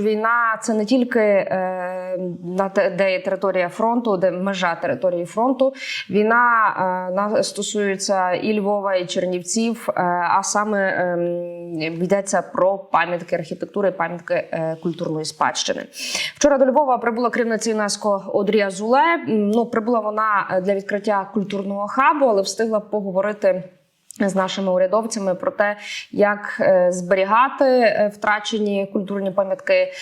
Війна це не тільки е, на те, де є територія фронту, де межа території фронту. Війна е, на стосується і Львова, і Чернівців, е, а саме е, йдеться про пам'ятки архітектури, пам'ятки культурної спадщини. Вчора до Львова прибула керівниця ЮНЕСКО Одрія Зуле. Ну прибула вона для відкриття культурного хабу, але встигла поговорити з нашими урядовцями про те, як е, зберігати е, втрачені культурні пам'ятки, е,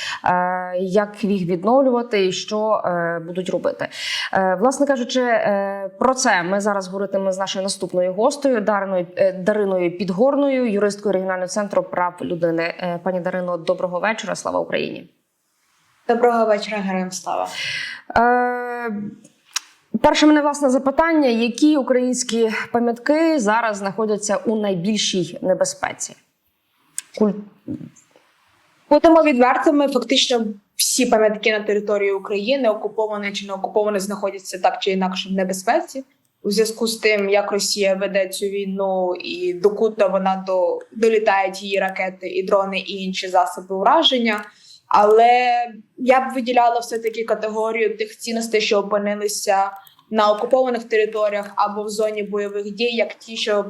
як їх відновлювати і що будуть робити. Власне кажучи, про це ми зараз говоритимемо з нашою наступною гостею Дариною Дариною Підгорною, юристкою регіонального центру прав людини. Пані Дарино, доброго вечора. Слава Україні. Доброго вечора, героям слава. Е, Перше мене власне запитання: які українські пам'ятки зараз знаходяться у найбільшій небезпеці? Куль... Будемо відвертими. Фактично, всі пам'ятки на території України, окуповані чи не окуповані, знаходяться так чи інакше в небезпеці. У зв'язку з тим, як Росія веде цю війну і докуди вона до долітають її ракети, і дрони, і інші засоби ураження. Але я б виділяла все таки категорію тих цінностей, що опинилися на окупованих територіях або в зоні бойових дій, як ті, що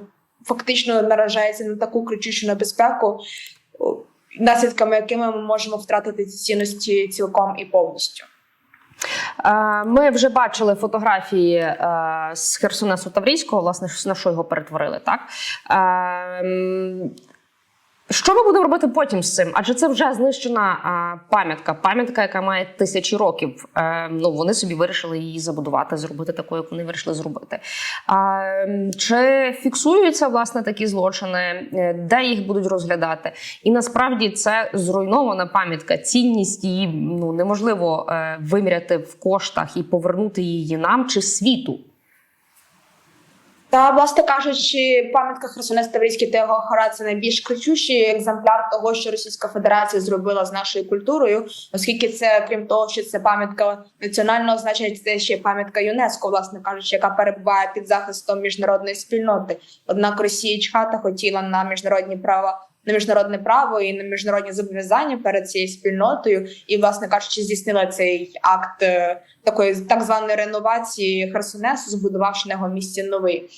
фактично наражаються на таку кричущу небезпеку, наслідками якими ми можемо втратити ці цінності цілком і повністю. Е, Ми вже бачили фотографії е, з Херсонесу Таврійського, власне, на що його перетворили, так? Що ми будемо робити потім з цим? Адже це вже знищена пам'ятка, пам'ятка, яка має тисячі років. Е, ну вони собі вирішили її забудувати, зробити такою, як вони вирішили зробити. А, чи фіксуються власне такі злочини, Е, де їх будуть розглядати? І насправді це зруйнована пам'ятка. Цінність її ну неможливо е, виміряти в коштах і повернути її нам чи світу. Та, власне кажучи, пам'ятка Херсонес Таврійський та його гора це найбільш кричущий екземпляр того, що Російська Федерація зробила з нашою культурою, оскільки це, крім того, що це пам'ятка національного значення, це ще пам'ятка ЮНЕСКО, власне кажучи, яка перебуває під захистом міжнародної спільноти. Однак Росія чхата хотіла на міжнародні права. На міжнародне право і на міжнародні зобов'язання перед цією спільнотою, і, власне кажучи, здійснила цей акт е, такої так званої реновації Херсонесу, збудувавши на його місці новий.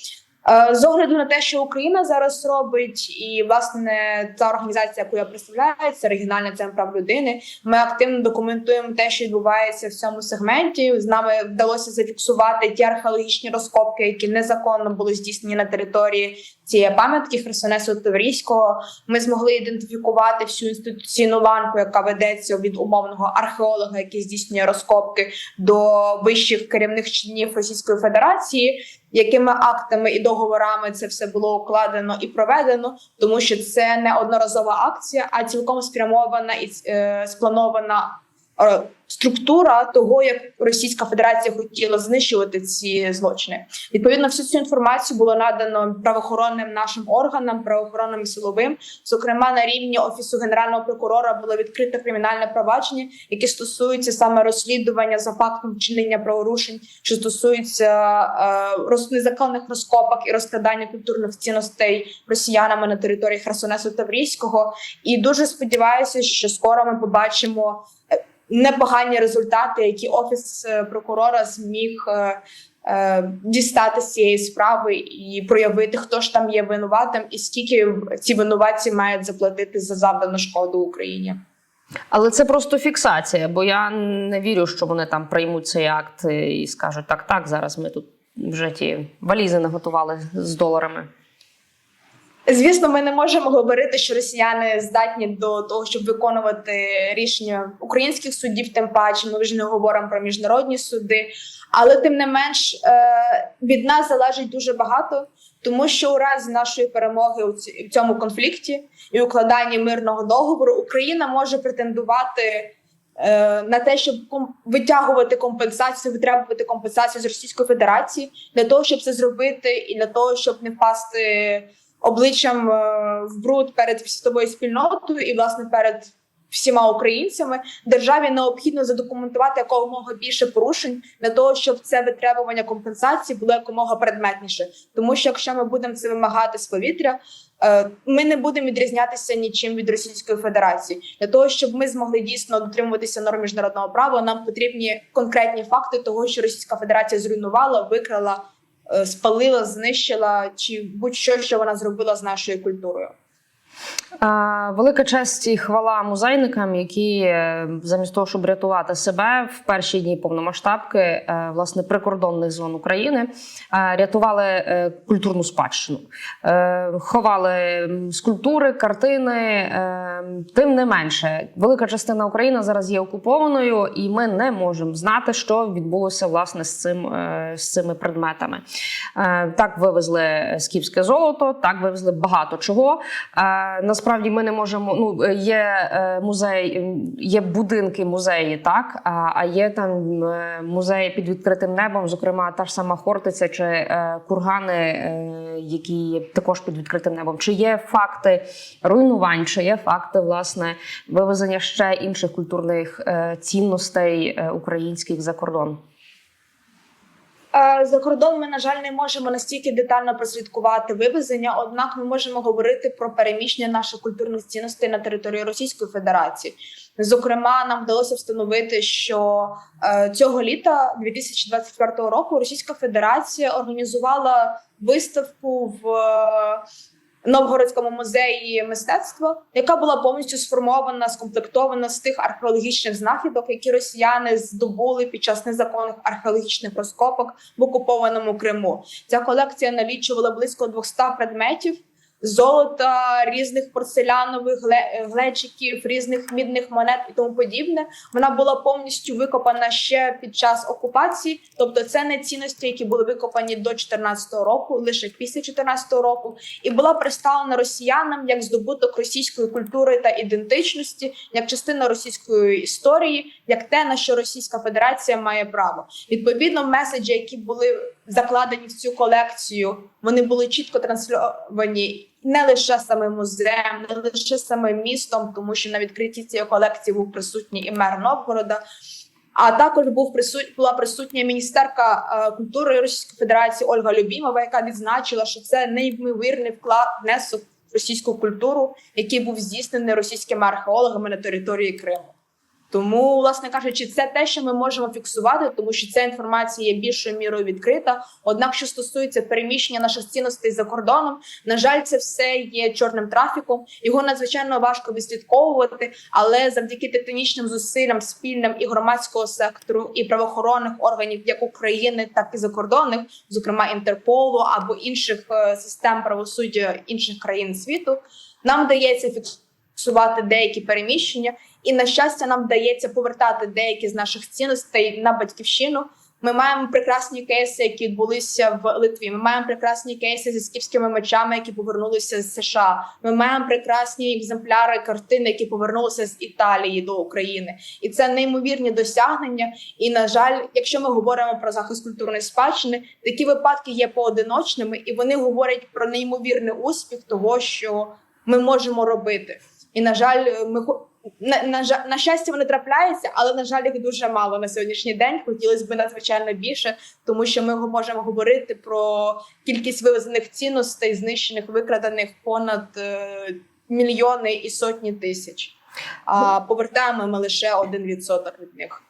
Е, З огляду на те, що Україна зараз робить, і власне та організація, яку я представляю, це регіональний центр прав людини. Ми активно документуємо те, що відбувається в цьому сегменті. З нами вдалося зафіксувати ті археологічні розкопки, які незаконно були здійснені на території цієї пам'ятки Херсонесу Таврійського. Ми змогли ідентифікувати всю інституційну ланку, яка ведеться від умовного археолога, який здійснює розкопки, до вищих керівних чинів Російської Федерації якими актами і договорами це все було укладено і проведено, тому що це не одноразова акція, а цілком спрямована і е, спланована структура того, як Російська Федерація хотіла знищувати ці злочини. Відповідно, всю цю інформацію було надано правоохоронним нашим органам, правоохоронним силовим. Зокрема, на рівні офісу генерального прокурора було відкрите кримінальне провадження, яке стосується саме розслідування за фактом вчинення праворушень, що стосується е, роз, незаконних розкопок і розкрадання культурних цінностей росіянами на території Херсонесу Таврійського. І дуже сподіваюся, що скоро ми побачимо е, непогані результати, які офіс е, прокурора зміг. е, е, Дістати з цієї справи і проявити, хто ж там є винуватим, і скільки ці винуватці мають заплатити за завдану шкоду Україні. Але це просто фіксація, бо я не вірю, що вони там приймуть цей акт і скажуть: так, так, зараз ми тут вже ті валізи наготували з доларами. Звісно, ми не можемо говорити, що росіяни здатні до того, щоб виконувати рішення українських судів, тим паче ми вже не говоримо про міжнародні суди. Але тим не менш е, від нас залежить дуже багато, тому що у разі нашої перемоги у цьому конфлікті і укладанні мирного договору Україна може претендувати. е, На те, щоб витягувати компенсацію, витребувати компенсацію з Російської Федерації для того, щоб це зробити, і для того, щоб не впасти обличчям е, в бруд перед світовою спільнотою і власне перед всіма українцями державі необхідно задокументувати якомога більше порушень для того, щоб це витребування компенсації було якомога предметніше. Тому що якщо ми будемо це вимагати з повітря, Е, Ми не будемо відрізнятися нічим від Російської Федерації для того, щоб ми змогли дійсно дотримуватися норм міжнародного права. Нам потрібні конкретні факти того, що Російська Федерація зруйнувала, викрала, спалила, знищила чи будь-що, що вона зробила з нашою культурою. Велика честь і хвала музейникам, які е, замість того, щоб рятувати себе в перші дні повномасштабки, е, власне, прикордонних зон України, е, рятували культурну спадщину, ховали скульптури, картини. Тим не менше, велика частина України зараз є окупованою, і ми не можемо знати, що відбулося власне з цим з цими предметами. Так вивезли скіфське золото, так вивезли багато чого. Насправді ми не можемо. Ну е, є е, музей, є будинки музеї, так а, є там е, музеї під відкритим небом, зокрема та ж сама Хортиця чи кургани, які також під відкритим небом. Чи є факти руйнувань, чи є факти власне вивезення ще інших культурних цінностей українських за кордон? Е, За кордон ми, на жаль, не можемо настільки детально прослідкувати вивезення, однак ми можемо говорити про переміщення наших культурних цінностей на території Російської Федерації. Зокрема, нам вдалося встановити, що е, цього літа 2024 року Російська Федерація організувала виставку в е, Новгородському музеї мистецтва, яка була повністю сформована, скомплектована з тих археологічних знахідок, які росіяни здобули під час незаконних археологічних розкопок в окупованому Криму. Ця колекція налічувала близько 200 предметів. Золота, різних порцелянових гле- глечиків, різних мідних монет і тому подібне. Вона була повністю викопана ще під час окупації. Тобто, це не цінності, які були викопані до 2014 року, лише після 2014 року, і була представлена росіянам як здобуток російської культури та ідентичності, як частина російської історії, як те, на що Російська Федерація має право. Відповідно, меседжі, які були закладені в цю колекцію, вони були чітко трансльовані не лише самим музеєм, не лише самим містом, тому що на відкритті цієї колекції був присутній і мер Новгорода. А також був присут... була присутня міністерка е, культури Російської Федерації Ольга Любімова, яка відзначила, що це неймовірний вклад внесок в російську культуру, який був здійснений російськими археологами на території Криму. Тому, власне кажучи, це те, що ми можемо фіксувати, тому що ця інформація є більшою мірою відкрита. Однак, що стосується переміщення наших цінностей за кордоном, на жаль, це все є чорним трафіком. Його надзвичайно важко відслідковувати, але завдяки титанічним зусиллям спільним і громадського сектору, і правоохоронних органів як України, так і закордонних, зокрема Інтерполу або інших е, систем правосуддя інших країн світу, нам вдається фіксувати деякі переміщення, і на щастя, нам вдається повертати деякі з наших цінностей на батьківщину. Ми маємо прекрасні кейси, які відбулися в Литві. Ми маємо прекрасні кейси зі скіфськими мечами, які повернулися з США. Ми маємо прекрасні екземпляри картин, які повернулися з Італії до України, і це неймовірні досягнення. І на жаль, якщо ми говоримо про захист культурної спадщини, такі випадки є поодиночними, і вони говорять про неймовірний успіх того, що ми можемо робити. І на жаль, ми на, на, на щастя, вони трапляються, але на жаль, їх дуже мало на сьогоднішній день. Хотілося б надзвичайно більше, тому що ми можемо говорити про кількість вивезених цінностей, знищених, викрадених понад е, мільйони і сотні тисяч. А повертаємо ми лише один відсоток від них.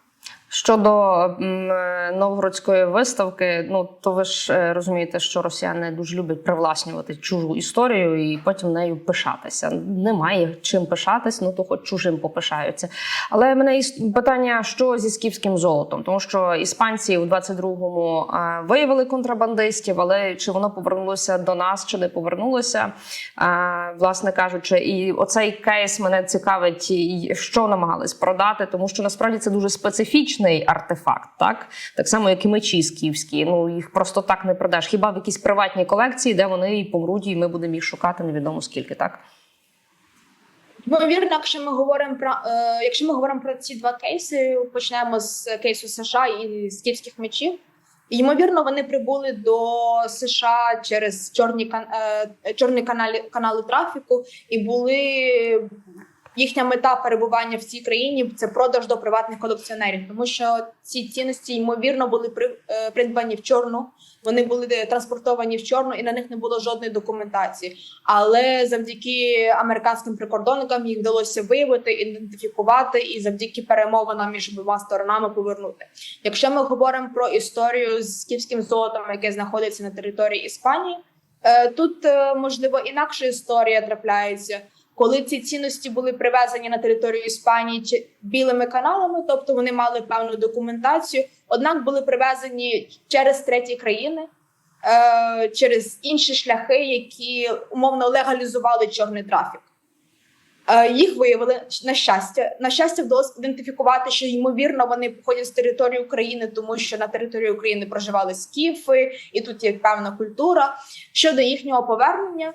Щодо е, новгородської виставки, ну то ви ж е, розумієте, що росіяни дуже люблять привласнювати чужу історію і потім нею пишатися. Немає чим пишатись, ну то хоч чужим попишаються. Але в мене є питання, що зі скіфським золотом, тому що іспанці у 22-му е, виявили контрабандистів, але чи воно повернулося до нас, чи не повернулося, власне кажучи, і оцей кейс мене цікавить, що намагались продати, тому що насправді це дуже специфічний артефакт, так так само, як і мечі скіфські. Ну їх просто так не продаш. Хіба в якісь приватній колекції, де вони і помруть, і ми будемо їх шукати невідомо скільки, так. Ймовірно, якщо ми говоримо про е, якщо ми говоримо про ці два кейси, почнемо з кейсу США і з київських мечів. Ймовірно, вони прибули до США через чорні е, чорні каналі канали трафіку і були їхня мета перебування в цій країні це продаж до приватних колекціонерів, тому що ці цінності ймовірно були при, е, придбані в чорну. Вони були е, транспортовані в чорну, і на них не було жодної документації. Але завдяки американським прикордонникам їх вдалося виявити, ідентифікувати і завдяки перемовинам між обома сторонами повернути. Якщо ми говоримо про історію з скіфським золотом, яке знаходиться на території Іспанії, е, тут е, можливо інакша історія трапляється. Коли ці цінності були привезені на територію Іспанії чи білими каналами, тобто вони мали певну документацію, однак були привезені через треті країни, е, через інші шляхи, які умовно легалізували чорний трафік. Е, Їх виявили на щастя. На щастя, вдалося ідентифікувати, що ймовірно вони походять з території України, тому що на території України проживали скіфи, і тут є певна культура. Щодо їхнього повернення,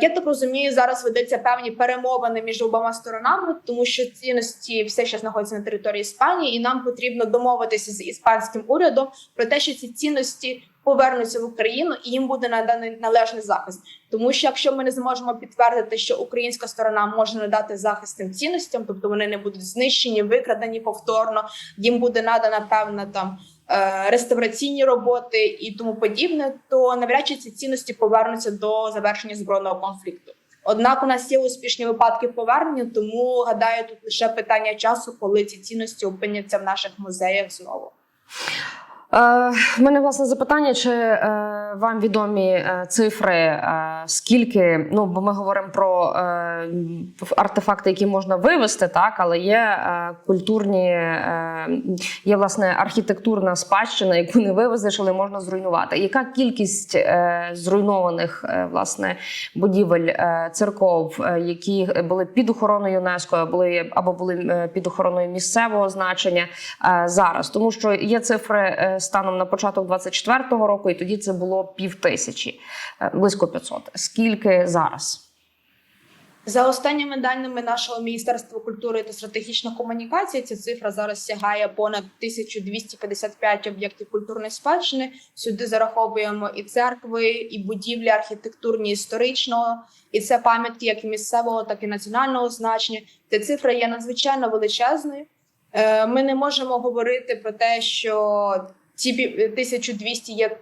я так розумію, зараз ведеться певні перемовини між обома сторонами, тому що цінності все ще знаходяться на території Іспанії, і нам потрібно домовитися з іспанським урядом про те, що ці цінності повернуться в Україну і їм буде наданий належний захист. Тому що якщо ми не зможемо підтвердити, що українська сторона може надати захист цим цінностям, тобто вони не будуть знищені, викрадені повторно, їм буде надана певна там е, реставраційні роботи і тому подібне, то навряд чи ці цінності повернуться до завершення збройного конфлікту. Однак у нас є успішні випадки повернення, тому гадаю, тут лише питання часу, коли ці цінності опиняться в наших музеях знову. Е, в мене власне запитання: чи е, вам відомі е, цифри, е, скільки? Ну, бо ми говоримо про е, артефакти, які можна вивезти, так, але є е, культурні, е, є власне архітектурна спадщина, яку не вивезеш, але можна зруйнувати. Яка кількість е, зруйнованих е, власне будівель е, церков, е, які були під охороною ЮНЕСКО, були або були е, під охороною місцевого значення е, зараз? Тому що є цифри е, станом на початок 24-го року, і тоді це було пів тисячі, е, близько 500. Скільки зараз? За останніми даними нашого міністерства культури та стратегічної комунікації, ця цифра зараз сягає понад 1255 об'єктів культурної спадщини. Сюди зараховуємо і церкви, і будівлі архітектурні, історичного, і це пам'ятки як місцевого, так і національного значення. Ця цифра є надзвичайно величезною. Е, Ми не можемо говорити про те, що ці пів- 1200 є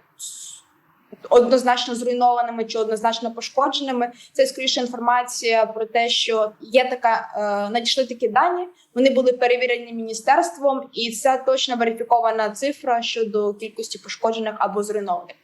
однозначно зруйнованими чи однозначно пошкодженими. Це скоріше інформація про те, що є така е, надійшли такі дані. Вони були перевірені міністерством, і це точно верифікована цифра щодо кількості пошкоджених або зруйнованих.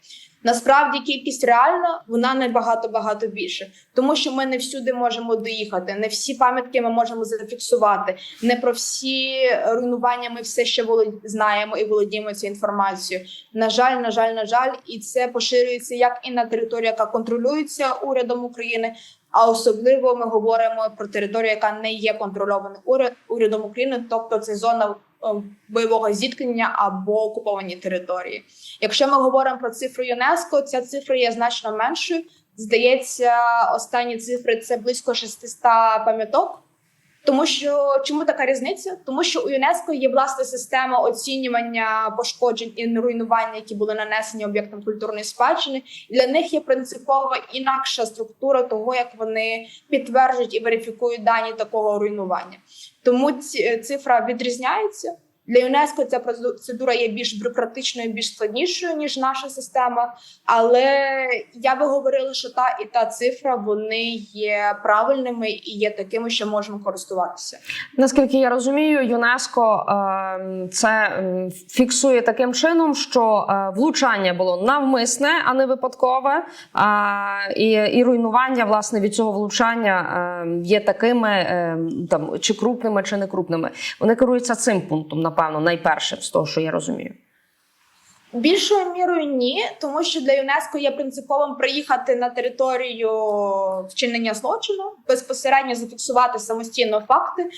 Насправді кількість реальна вона набагато багато більше, тому що ми не всюди можемо доїхати. Не всі пам'ятки ми можемо зафіксувати. Не про всі руйнування ми все ще знаємо і володіємо цією інформацією. На жаль, на жаль, на жаль, і це поширюється як і на територію, яка контролюється урядом України. А особливо ми говоримо про територію, яка не є контрольована уряд- урядом України, тобто це зона бойового зіткнення або окуповані території. Якщо ми говоримо про цифру ЮНЕСКО, ця цифра є значно меншою. Здається, останні цифри це близько 600 пам'яток. Тому що чому така різниця? Тому що у ЮНЕСКО є власна система оцінювання пошкоджень і руйнування, які були нанесені об'єктам культурної спадщини. Для них є принципово інакша структура того, як вони підтверджують і верифікують дані такого руйнування. Тому ці- цифра відрізняється. Для ЮНЕСКО ця процедура є більш бюрократичною, більш складнішою ніж наша система. Але я би говорила, що та і та цифра вони є правильними і є такими, що можемо користуватися. Наскільки я розумію, ЮНЕСКо е, це фіксує таким чином, що е, влучання було навмисне, а не випадкове. А, і, і руйнування власне від цього влучання е, є такими е, там чи крупними, чи не крупними. Вони керуються цим пунктом, напевно, найперше з того, що я розумію. Більшою мірою ні, тому що для ЮНЕСКО є принциповим приїхати на територію вчинення злочину, безпосередньо зафіксувати самостійно факти.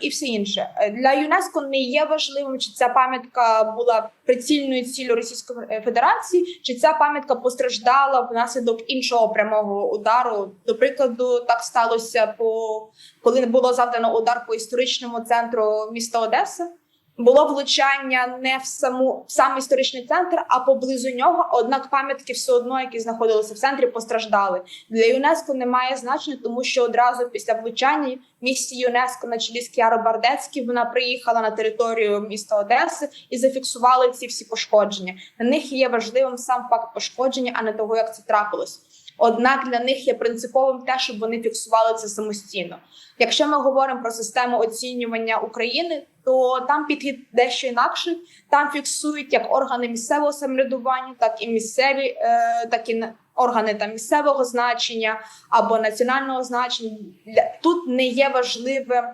І все інше для ЮНЕСКО не є важливим, чи ця пам'ятка була прицільною ціллю Російської Федерації, чи ця пам'ятка постраждала внаслідок іншого прямого удару. До прикладу, так сталося по коли було завдано удар по історичному центру міста Одеса. Було влучання не в саму в сам історичний центр, а поблизу нього. Однак пам'ятки все одно, які знаходилися в центрі, постраждали. Для ЮНЕСКО немає значення, тому що одразу після влучання місії ЮНЕСКО на чолі з Кіаро Бардецький вона приїхала на територію міста Одеси і зафіксували ці всі пошкодження. Для них є важливим сам факт пошкодження, а не того, як це трапилось. Однак для них є принциповим те, щоб вони фіксували це самостійно. Якщо ми говоримо про систему оцінювання України, то там підхід дещо інакший. Там фіксують як органи місцевого самоврядування, так і місцеві, е, так і органи там місцевого значення або національного значення. Тут не є важливим.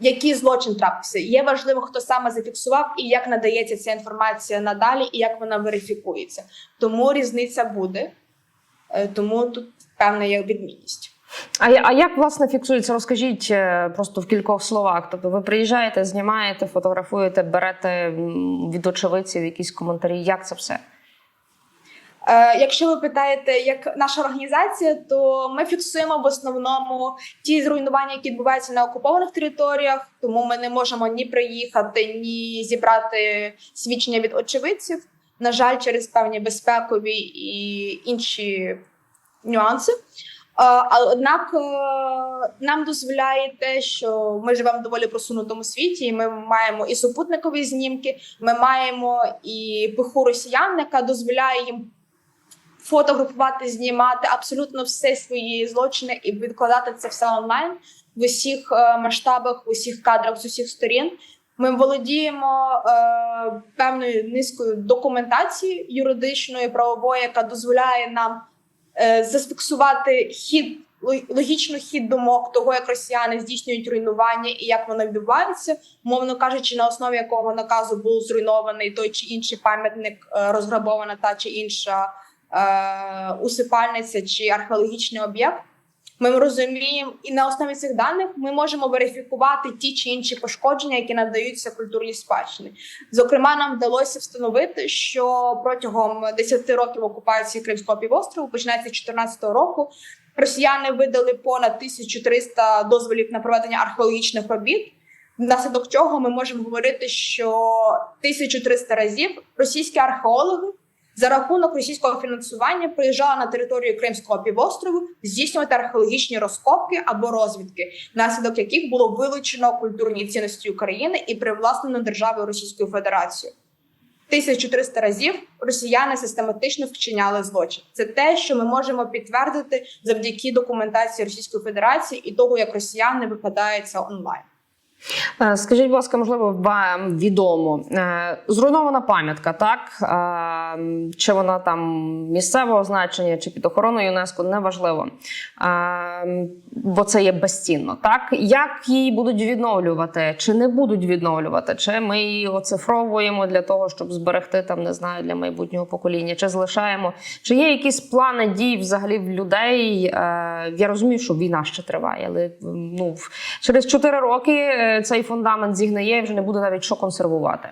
Який злочин трапився, є важливо, хто саме зафіксував і як надається ця інформація надалі, і як вона верифікується. Тому різниця буде, Е, тому тут певна є відмінність. А, а як власне фіксується? Розкажіть е, просто в кількох словах. Тобто, ви приїжджаєте, знімаєте, фотографуєте, берете від очевидців якісь коментарі. Як це все? Е, якщо ви питаєте, як наша організація, то ми фіксуємо в основному ті зруйнування, які відбуваються на окупованих територіях, тому ми не можемо ні приїхати, ні зібрати свідчення від очевидців. На жаль, через певні безпекові і інші нюанси. Е, однак е, нам дозволяє те, що ми живемо в доволі просунутому світі, і ми маємо і супутникові знімки, ми маємо і пиху росіян, яка дозволяє їм фотографувати, знімати абсолютно все свої злочини і відкладати це все онлайн в усіх е, масштабах, в усіх кадрах з усіх сторін. Ми володіємо е, певною низкою документації юридичної, правової, яка дозволяє нам е, зафіксувати хід ло- логічний хід думок того, як росіяни здійснюють руйнування і як воно відбувається, мовно кажучи, на основі якого наказу був зруйнований той чи інший пам'ятник, е, розграбована та чи інша усипальниця чи археологічний об'єкт. Ми розуміємо, і на основі цих даних ми можемо верифікувати ті чи інші пошкодження, які надаються культурній спадщині. Зокрема, нам вдалося встановити, що протягом 10 років окупації Кримського півострову, починається з 2014 року, росіяни видали понад 1300 дозволів на проведення археологічних робіт. Внаслідок чого ми можемо говорити, що 1300 разів російські археологи за рахунок російського фінансування приїжджала на територію Кримського півострову здійснювати археологічні розкопки або розвідки, внаслідок яких було вилучено культурні цінності України і привласнено державою Російською Федерацією. 1300 разів росіяни систематично вчиняли злочин. Це те, що ми можемо підтвердити завдяки документації Російської Федерації і того, як росіяни викладаються онлайн. Е, Скажіть, будь ласка, можливо, вам відомо Е, зруйнована пам'ятка, так? Е, чи вона там місцевого значення, чи під охороною ЮНЕСКО, неважливо, бо це є безцінно. Так як її будуть відновлювати, чи не будуть відновлювати, чи ми її оцифровуємо для того, щоб зберегти там, не знаю, для майбутнього покоління, чи залишаємо, чи є якісь плани дій взагалі в людей? Е, Я розумію, що війна ще триває, але ну через 4 роки е, цей фундамент зігнає і вже не буде навіть що консервувати.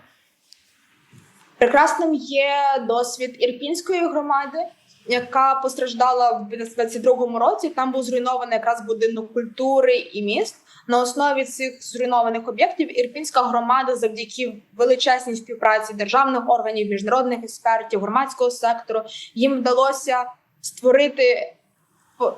Прекрасним є досвід ірпінської громади, яка постраждала в 22-му році. Там був зруйнований якраз будинок культури і міст. На основі цих зруйнованих об'єктів ірпінська громада, завдяки величезній співпраці державних органів, міжнародних експертів, громадського сектору, їм вдалося створити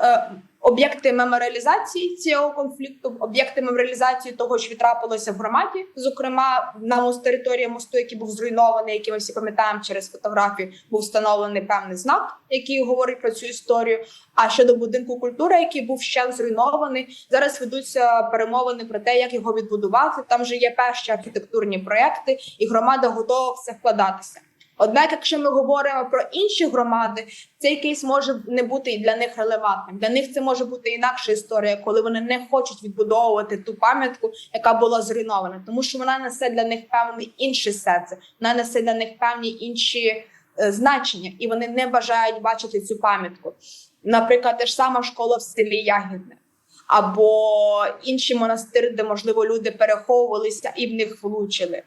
е, об'єкти меморіалізації цього конфлікту, об'єкти меморіалізації того, що відтрапилося в громаді. Зокрема, на мост території мосту, який був зруйнований, який ми всі пам'ятаємо через фотографію, був встановлений певний знак, який говорить про цю історію. А щодо будинку культури, який був ще зруйнований, зараз ведуться перемовини про те, як його відбудувати. Там вже є перші архітектурні проекти, і громада готова в це вкладатися. Однак, якщо ми говоримо про інші громади, цей кейс може не бути і для них релевантним. Для них це може бути інакша історія, коли вони не хочуть відбудовувати ту пам'ятку, яка була зруйнована, тому що вона несе для них певний інший серце, вона несе для них певні інші е, значення, і вони не бажають бачити цю пам'ятку. Наприклад, те ж сама школа в селі Ягідне. Або інші монастири, де можливо люди переховувалися і в них влучили.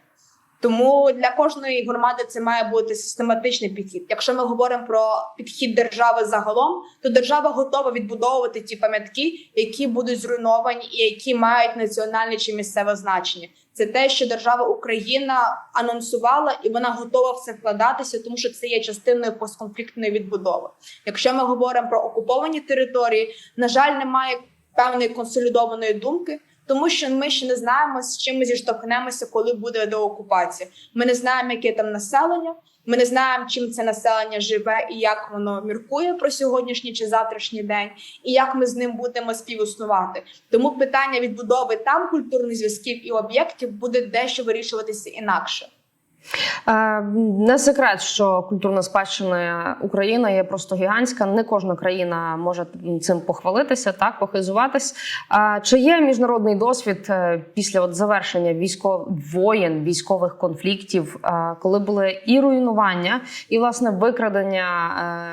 Тому для кожної громади це має бути систематичний підхід. Якщо ми говоримо про підхід держави загалом, то держава готова відбудовувати ті пам'ятки, які будуть зруйновані і які мають національне чи місцеве значення. Це те, що держава Україна анонсувала, і вона готова в це вкладатися, тому що це є частиною постконфліктної відбудови. Якщо ми говоримо про окуповані території, на жаль, немає певної консолідованої думки. Тому що ми ще не знаємо, з чим ми зіштовхнемося, коли буде деокупація. Ми не знаємо, яке там населення. Ми не знаємо, чим це населення живе і як воно міркує про сьогоднішній чи завтрашній день, і як ми з ним будемо співіснувати. Тому питання відбудови там культурних зв'язків і об'єктів буде дещо вирішуватися інакше. Е, Не секрет, що культурна спадщина України є просто гігантська. Не кожна країна може цим похвалитися, так похизуватись. Чи є міжнародний досвід е, після от завершення військов... воєн, військових конфліктів, е, коли були і руйнування, і власне викрадення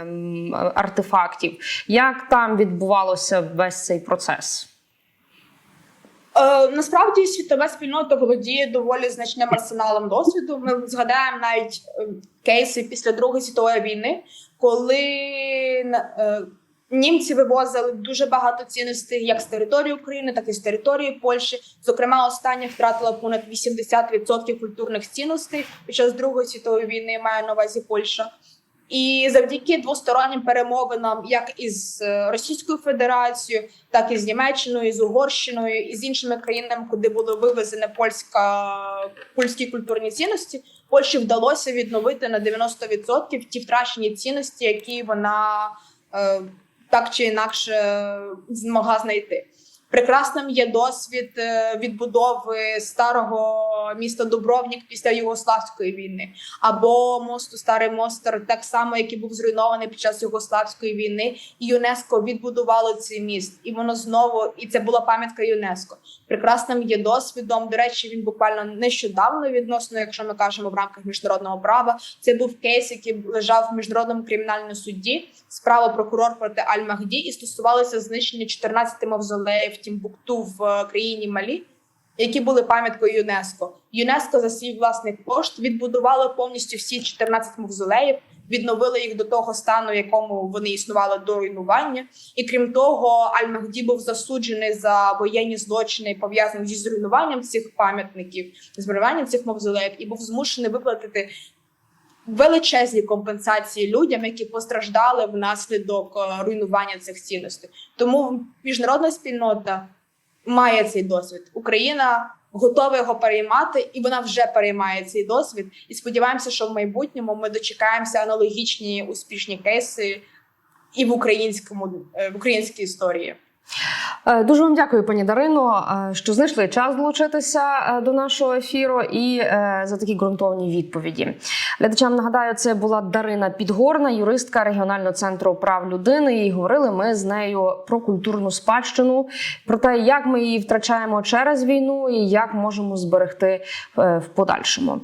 ем, артефактів? Як там відбувалося весь цей процес? Е, насправді світова спільнота володіє доволі значним арсеналом досвіду. Ми згадаємо навіть е, кейси після Другої світової війни, коли е, німці вивозили дуже багато цінностей як з території України, так і з території Польщі. Зокрема, остання втратила понад 80% культурних цінностей під час Другої світової війни. Має на увазі Польща. І завдяки двостороннім перемовинам, як із е, Російською Федерацією, так і з Німеччиною, і з Угорщиною, і з іншими країнами, куди були вивезені польська польські культурні цінності, Польщі вдалося відновити на 90% ті втрачені цінності, які вона е, так чи інакше змогла знайти. Прекрасним є досвід е, відбудови старого міста Дубровник після Югославської війни, або мосту Старий Мостер, так само, який був зруйнований під час Югославської війни. І ЮНЕСКО відбудувало цей міст, і воно знову і це була пам'ятка ЮНЕСКо. Прекрасним є досвідом. До речі, він буквально нещодавно відносно, якщо ми кажемо в рамках міжнародного права. Це був кейс, який лежав в міжнародному кримінальному суді. Справа прокурор проти Аль-Махді і стосувалося знищення 14 мавзолеїв Тімбукту в е, країні Малі, які були пам'яткою ЮНЕСКО. ЮНЕСКО за свій власний кошт відбудувало повністю всі 14 мавзолеїв, відновили їх до того стану, в якому вони існували до руйнування. І крім того, Аль-Махді був засуджений за воєнні злочини, пов'язані зі зруйнуванням цих пам'ятників, зруйнуванням цих мавзолеїв, і був змушений виплатити величезні компенсації людям, які постраждали внаслідок е, руйнування цих цінностей. Тому міжнародна спільнота має цей досвід. Україна готова його переймати, і вона вже переймає цей досвід. І сподіваємося, що в майбутньому ми дочекаємося аналогічні успішні кейси і в українському е, в українській історії. Е, Дуже вам дякую, пані Дарино, е, що знайшли час долучитися е, до нашого ефіру і за такі ґрунтовні відповіді. Глядачам нагадаю, це була Дарина Підгорна, юристка регіонального центру прав людини. І говорили ми з нею про культурну спадщину, про те, як ми її втрачаємо через війну і як можемо зберегти в подальшому.